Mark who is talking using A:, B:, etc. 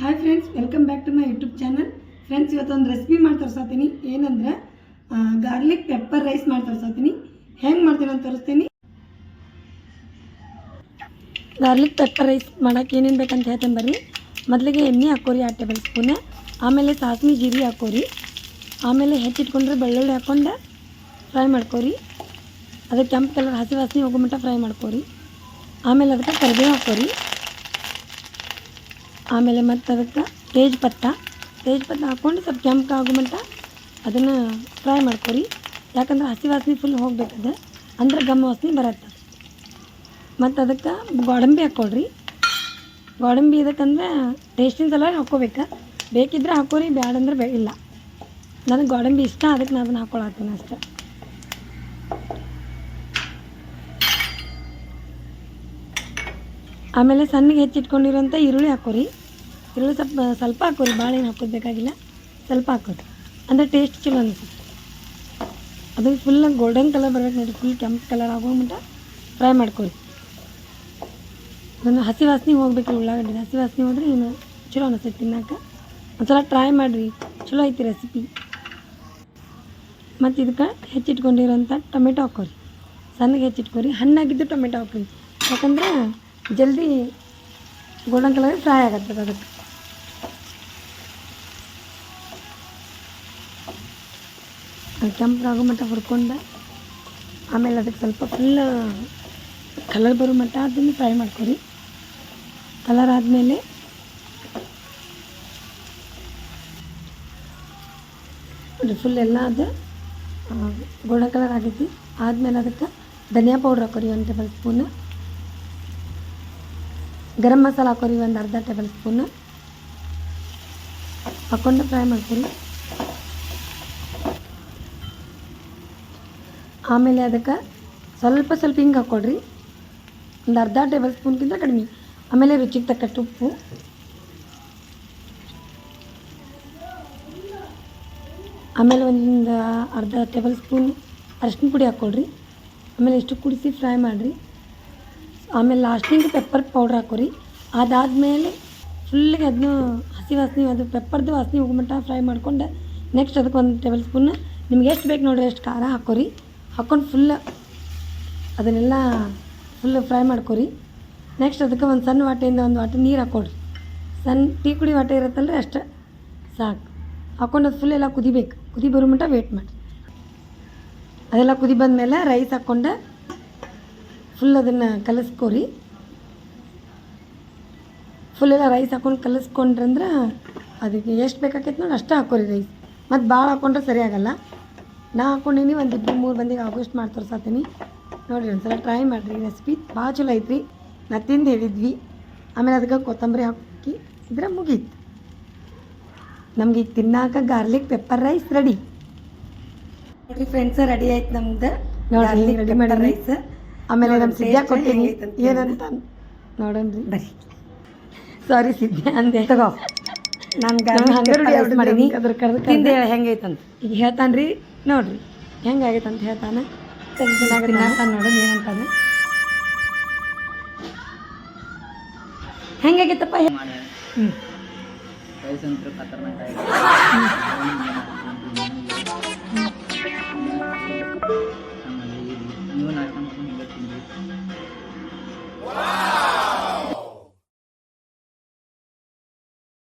A: Hi friends welcome back to my YouTube channel friends ಇವತ್ತೊಂದು recipe ಮಾಡಿ ತೋರಿಸ್ತೀನಿ. ಏನಂದ್ರೆ ಗಾರ್ಲಿಕ್ ಪೆಪ್ಪರ್ ರೈಸ್ ಮಾಡಿ ತೋರಿಸ್ತೀನಿ. ಹೆಂಗೆ ಮಾಡ್ತೀನಿ ಅಂತ ತೋರಿಸ್ತೀನಿ. ಗಾರ್ಲಿಕ್ ಪೆಪ್ಪರ್ ರೈಸ್ ಮಾಡೋಕೆ ಏನೇನು ಬೇಕಂತ ಹೇಳ್ತೇನೆ ಬರ್ರಿ. ಮೊದಲಿಗೆ ಎಣ್ಣೆ ಹಾಕೋರಿ ಎರಡು ಟೇಬಲ್ ಸ್ಪೂನ್ ಆಮೇಲೆ ಸಾಸ್ಮಿ ಜೀರಿಗೆ ಹಾಕೋರಿ. ಆಮೇಲೆ ಹೆಚ್ಚಿಟ್ಕೊಂಡ್ರೆ ಬೆಳ್ಳುಳ್ಳಿ ಹಾಕ್ಕೊಂಡು ಫ್ರೈ ಮಾಡ್ಕೋರಿ. ಅದಕ್ಕೆ ಕೆಂಪು ಕಲರ್ ಹಸಿ ವಾಸನೆ ಹೋಗೋ ಮಟ್ಟ ಫ್ರೈ ಮಾಡ್ಕೋರಿ. ಆಮೇಲೆ ಅದಕ್ಕೆ ಕರಿಬೇವು ಹಾಕೋರಿ. ಆಮೇಲೆ ಮತ್ತು ಅದಕ್ಕೆ ತೇಜ್ ಪತ್ತ ತೇಜ್ ಪತ್ತ ಹಾಕ್ಕೊಂಡು ಸ್ವಲ್ಪ ಕೆಂಪು ಆಗೋ ಮಟ್ಟ ಅದನ್ನು ಫ್ರೈ ಮಾಡ್ಕೊರಿ. ಯಾಕಂದ್ರೆ ಹಸಿ ವಾಸನೆ ಫುಲ್ ಹೋಗ್ಬೇಕದ ಅಂದ್ರೆ ಗಮ್ಮ ವಾಸನೆ ಬರತ್ತೆ ಮತ್ತು ಅದಕ್ಕೆ ಗೋಡಂಬಿ ಹಾಕ್ಕೊಳ್ರಿ. ಗೋಡಂಬಿ ಇದಕ್ಕಂದ್ರೆ ಟೇಸ್ಟಿನ ಸಲ ಹಾಕ್ಕೋಬೇಕು. ಬೇಕಿದ್ರೆ ಹಾಕೋರಿ ಬ್ಯಾಡಂದ್ರೆ ಬೇ ಇಲ್ಲ. ನನಗೆ ಗೋಡಂಬಿ ಇಷ್ಟ, ಅದಕ್ಕೆ ನಾನು ಅದನ್ನು ಹಾಕ್ಕೊಳತ್ತೀನಿ ಅಷ್ಟೆ. ಆಮೇಲೆ ಸಣ್ಣಗೆ ಹೆಚ್ಚಿಟ್ಕೊಂಡಿರೋಂಥ ಈರುಳ್ಳಿ ಹಾಕೋರಿ ಈರುಳ್ಳಿ ಸ್ವಲ್ಪ ಸ್ವಲ್ಪ ಹಾಕೋರಿ ಭಾಳ ಏನು ಹಾಕೋದು ಬೇಕಾಗಿಲ್ಲ. ಸ್ವಲ್ಪ ಹಾಕೋದು. ಅಂದರೆ ಟೇಸ್ಟ್ ಚಲೋ ಅನಿಸುತ್ತೆ. ಅದು ಫುಲ್ ಗೋಲ್ಡನ್ ಕಲರ್ ಬರ್ಬೇಕು ನೋಡಿ ಫುಲ್ ಕೆಂಪು ಕಲರ್ ಆಗೋ ಮಟ್ಟ ಫ್ರೈ ಮಾಡ್ಕೊರಿ ಅದನ್ನು ಹಸಿ ವಾಸನೆ ಹೋಗ್ಬೇಕು ಉಳ್ಳಾಗಡ್ಡಿ ಹಸಿ ವಾಸನೆ ಹೋದ್ರೆ ಏನು ಚಲೋ ಅನಿಸ್ತೈತೆ ತಿನ್ನಕ್ಕೆ. ಒಂದ್ಸಲ ಟ್ರೈ ಮಾಡಿರಿ. ಚಲೋ ಐತಿ ರೆಸಿಪಿ ಮತ್ತು ಇದಕ್ಕೆ ಹೆಚ್ಚಿಟ್ಕೊಂಡಿರೋಂಥ ಟೊಮೆಟೊ ಹಾಕೋರಿ ಸಣ್ಣಗೆ ಹೆಚ್ಚಿಟ್ಕೊರಿ ಹಣ್ಣಾಗಿದ್ದು ಟೊಮೆಟೊ ಹಾಕೋರಿ ಯಾಕಂದ್ರೆ ಜಲ್ದಿ ಗೋಲ್ಡನ್ ಕಲರ್ ಫ್ರೈ ಆಗತ್ತೆ ಅದಕ್ಕೆ. ಕೆಂಪು ಮಟ್ಟ ಹುರ್ಕೊಂಡು. ಆಮೇಲೆ ಅದಕ್ಕೆ ಸ್ವಲ್ಪ ಫುಲ್ ಕಲರ್ ಬರೋ ಮಟ್ಟ ಅದನ್ನು ಫ್ರೈ ಮಾಡ್ಕೊರಿ. ಕಲರ್ ಆದಮೇಲೆ ಫುಲ್ ಎಲ್ಲ ಅದು ಗೋಣ ಕಲರ್ ಆಗೈತಿ. ಆದಮೇಲೆ ಅದಕ್ಕೆ ಧನಿಯಾ ಪೌಡ್ರ್ ಹಾಕೋರಿ ಒಂದು ಟೇಬಲ್ ಸ್ಪೂನ್ ಗರಂ ಮಸಾಲ ಹಾಕೋರಿ ಒಂದು ಅರ್ಧ ಟೇಬಲ್ ಸ್ಪೂನ್ ಹಾಕ್ಕೊಂಡು ಫ್ರೈ ಮಾಡ್ಕೊರಿ. ಆಮೇಲೆ ಅದಕ್ಕೆ ಸ್ವಲ್ಪ ಸ್ವಲ್ಪ ಹಿಂಗೆ ಹಾಕ್ಕೊಡ್ರಿ. ಒಂದು ಅರ್ಧ ಟೇಬಲ್ ಸ್ಪೂನ್ಗಿಂತ ಕಡಿಮೆ. ಆಮೇಲೆ ರುಚಿಗೆ ತಕ್ಕಷ್ಟು ಉಪ್ಪು. ಆಮೇಲೆ ಒಂದು ಅರ್ಧ ಟೇಬಲ್ ಸ್ಪೂನ್ ಅರಿಶಿನ ಪುಡಿ ಹಾಕ್ಕೊಳ್ರಿ ಆಮೇಲೆ ಇಷ್ಟು ಕುಡಿಸಿ ಫ್ರೈ ಮಾಡಿರಿ. ಆಮೇಲೆ ಲಾಸ್ಟಿಗೆ ಪೆಪ್ಪರ್ ಪೌಡ್ರ್ ಹಾಕೋರಿ ಅದಾದಮೇಲೆ ಫುಲ್ಗೆ ಅದನ್ನು ಹಸಿ ವಾಸನೆ, ಅದು ಪೆಪ್ಪರ್ದು ವಾಸನೆ ಹೋಗ್ಮಟ್ಟ ಫ್ರೈ ಮಾಡ್ಕೊಂಡು ನೆಕ್ಸ್ಟ್ ಅದಕ್ಕೆ ಒಂದು ಟೇಬಲ್ ಸ್ಪೂನ್ ನಿಮ್ಗೆ ಎಷ್ಟು ಬೇಕು ನೋಡಿರಿ ಎಷ್ಟು ಖಾರ ಹಾಕೋರಿ ಹಾಕ್ಕೊಂಡು ಫುಲ್ ಅದನ್ನೆಲ್ಲ ಫುಲ್ ಫ್ರೈ ಮಾಡ್ಕೊರಿ. ನೆಕ್ಸ್ಟ್ ಅದಕ್ಕೆ ಒಂದು ಸಣ್ಣ ವಾಟೆಯಿಂದ ಒಂದು ವಾಟೆ ನೀರು ಹಾಕ್ಕೊಡ್ರಿ ಸಣ್ಣ ಟೀ ಕುಡಿ ವಾಟೆ ಇರುತ್ತಲ್ರಿ ಅಷ್ಟೇ, ಸಾಕು. ಹಾಕೊಂಡು ಅದು ಫುಲ್ ಎಲ್ಲ ಕುದಿಬೇಕು. ಕುದಿ ಬರೋ ಮಟ್ಟ ವೇಟ್ ಮಾಡಿ ಅದೆಲ್ಲ ಕುದಿ ಬಂದಮೇಲೆ ರೈಸ್ ಹಾಕ್ಕೊಂಡು ಫುಲ್ ಅದನ್ನು ಕಲಿಸ್ಕೊರಿ. ಫುಲ್ ಎಲ್ಲ ರೈಸ್ ಹಾಕ್ಕೊಂಡು ಕಲಿಸ್ಕೊಂಡ್ರಂದ್ರೆ ಅದಕ್ಕೆ ಎಷ್ಟು ಬೇಕಾಕೈತೆ ನೋಡಿ ಅಷ್ಟೇ ಹಾಕೋರಿ ರೈಸ್ ಮತ್ತು ಭಾಳ ಹಾಕ್ಕೊಂಡ್ರೆ ಸರಿ ಆಗಲ್ಲ. ನಾ ಹಾಕೊಂಡೀನಿ ಒಂದು ಇಬ್ಬರು ಮೂರು ಮಂದಿಗೆ ಆಗೋಷ್ಟು ಮಾಡಿ ತೋರ್ಸತ್ತೀನಿ ನೋಡಿರಿ ಒಂದ್ಸಲ ಟ್ರೈ ಮಾಡಿರಿ ರೆಸಿಪಿ ಭಾಳ ಚಲೋ ಐತ್ರಿ. ನಾ ತಿಂದು ಹೇಳಿದ್ವಿ. ಆಮೇಲೆ ಅದಕ್ಕೆ ಕೊತ್ತಂಬರಿ ಹಾಕಿ ಇದ್ರ ಮುಗೀತು. ನಮ್ಗೆ ಈಗ ತಿನ್ನಾಕ ಗಾರ್ಲಿಕ್ ಪೆಪ್ಪರ್ ರೈಸ್ ರೆಡಿ ನೋಡಿರಿ ಫ್ರೆಂಡ್ಸ್ ರೆಡಿ ಆಯ್ತು ನಮ್ದು. ನೋಡಿ ರೆಡಿ ಮಾಡಿ ರೈಸ್ ಆಮೇಲೆ ನಮ್ಮ ಸಿದ್ಧ ಕೊಟ್ಟಿನಿ. ಏನಂತ? ನೋಡೋಣ್ರಿ. ಬರ್ರಿ. ಸಾರಿ ಸಿದ್ಧ ಅಂದೆ. ತಗೋ. ನಾನು ಹಂಗೆ ಮಾಡೀನಿ. ಅದ್ರ ಕರ್ದು ತಿಂದೆ ಹೆಂಗೈತಂತ? ಈಗ ಹೇಳ್ತಾನ್ರಿ ನೋಡ್ರಿ ಹೆಂಗಾಗೈತೆ ಅಂತ ಹೇಳ್ತಾನೆ. ನೋಡೋಣ ಏನಂತಾನೆ ಹೆಂಗಾಗೈತಪ್ಪ? ಹ್ಞೂ
B: ಖತರ್ನಾಕ್